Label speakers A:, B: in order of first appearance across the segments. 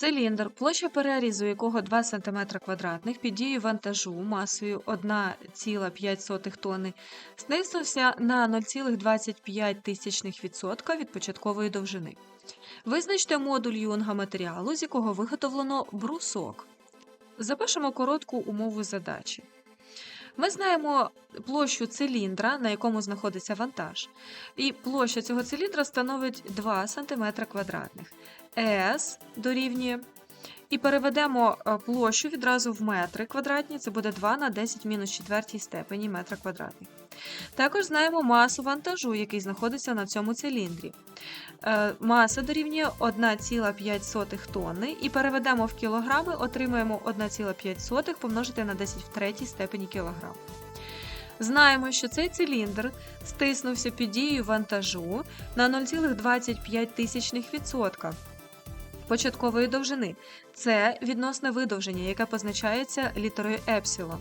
A: Циліндр, площа перерізу якого 2 см квадратних під дією вантажу масою 1,5 тонни, знизився на 0,25% від початкової довжини. Визначте модуль юнга матеріалу, з якого виготовлено брусок. Запишемо коротку умову задачі. Ми знаємо площу циліндра, на якому знаходиться вантаж, і площа цього циліндра становить 2 см квадратних. С дорівнює. І переведемо е, площу відразу в метри квадратні, це буде 2 на 10 мінус 4 степені метра квадратних. Також знаємо масу вантажу, який знаходиться на цьому циліндрі. Е, Маса дорівнює 1,5 тонни, і переведемо в кілограми, отримаємо 1,5 помножити на 10 в третій степені кілограм. Знаємо, що цей циліндр стиснувся під дією вантажу на 0,25% початкової довжини. Це відносне видовження, яке позначається літерою епсилон.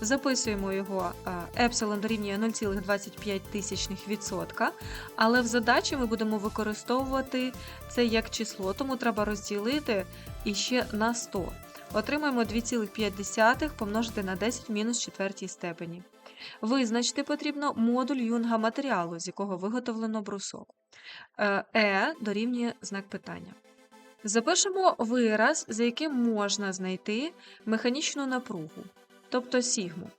A: Записуємо його е, епсилон дорівнює 0,25%, але в задачі ми будемо використовувати це як число, тому треба розділити іще на 100. Отримаємо 2,5 помножити на 10 в мінус четвертій степені. Визначити потрібно модуль юнга матеріалу, з якого виготовлено брусок. Е, Е дорівнює знак питання. Запишемо вираз, за яким можна знайти механічну напругу, тобто сігму.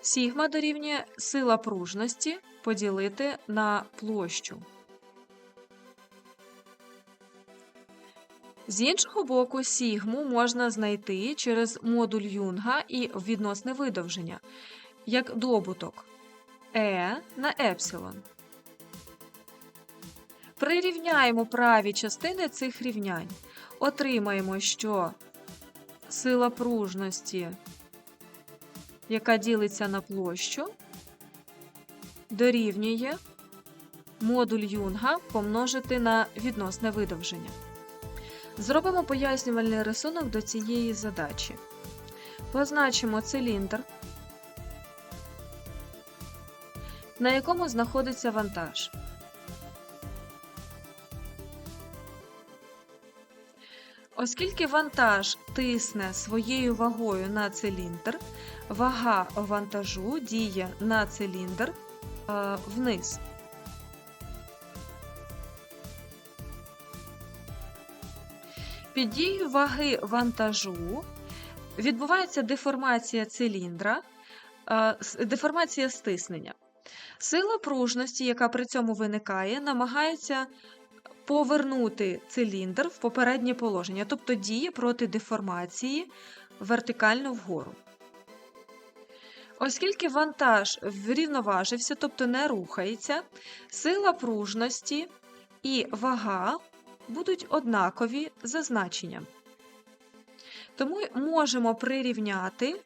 A: Сігма дорівнює сила пружності поділити на площу. З іншого боку, сігму можна знайти через модуль Юнга і відносне видовження, як добуток Е на епсилон. Прирівняємо праві частини цих рівнянь. Отримаємо, що сила пружності, яка ділиться на площу, дорівнює модуль Юнга помножити на відносне видовження. Зробимо пояснювальний рисунок до цієї задачі. Позначимо циліндр, на якому знаходиться вантаж. Оскільки вантаж тисне своєю вагою на циліндр, вага вантажу діє на циліндр е, вниз. Під дією ваги вантажу відбувається деформація циліндра, е, деформація стиснення. Сила пружності, яка при цьому виникає, намагається повернути циліндр в попереднє положення, тобто діє проти деформації вертикально вгору. Оскільки вантаж врівноважився, тобто не рухається, сила пружності і вага будуть однакові за значенням. Тому можемо прирівняти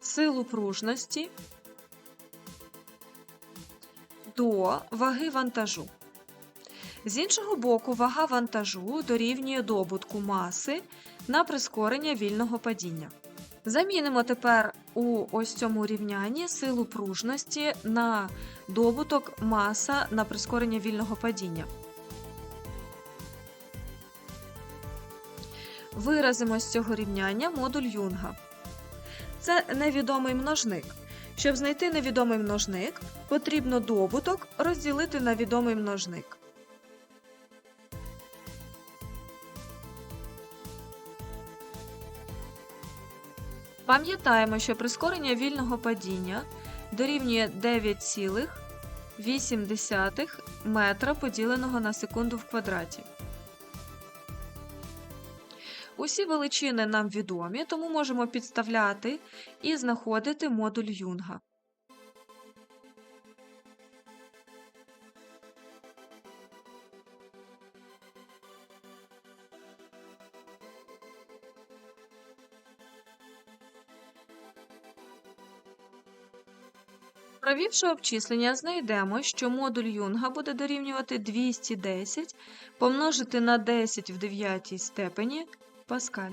A: силу пружності до ваги вантажу. З іншого боку, вага вантажу дорівнює добутку маси на прискорення вільного падіння. Замінимо тепер у ось цьому рівнянні силу пружності на добуток маса на прискорення вільного падіння. Виразимо з цього рівняння модуль Юнга. Це невідомий множник. Щоб знайти невідомий множник, потрібно добуток розділити на відомий множник. Пам'ятаємо, що прискорення вільного падіння дорівнює 9,8 метра поділеного на секунду в квадраті. Усі величини нам відомі, тому можемо підставляти і знаходити модуль Юнга. Провівши обчислення, знайдемо, що модуль Юнга буде дорівнювати 210 помножити на 10 в дев'ятій степені Паскаль.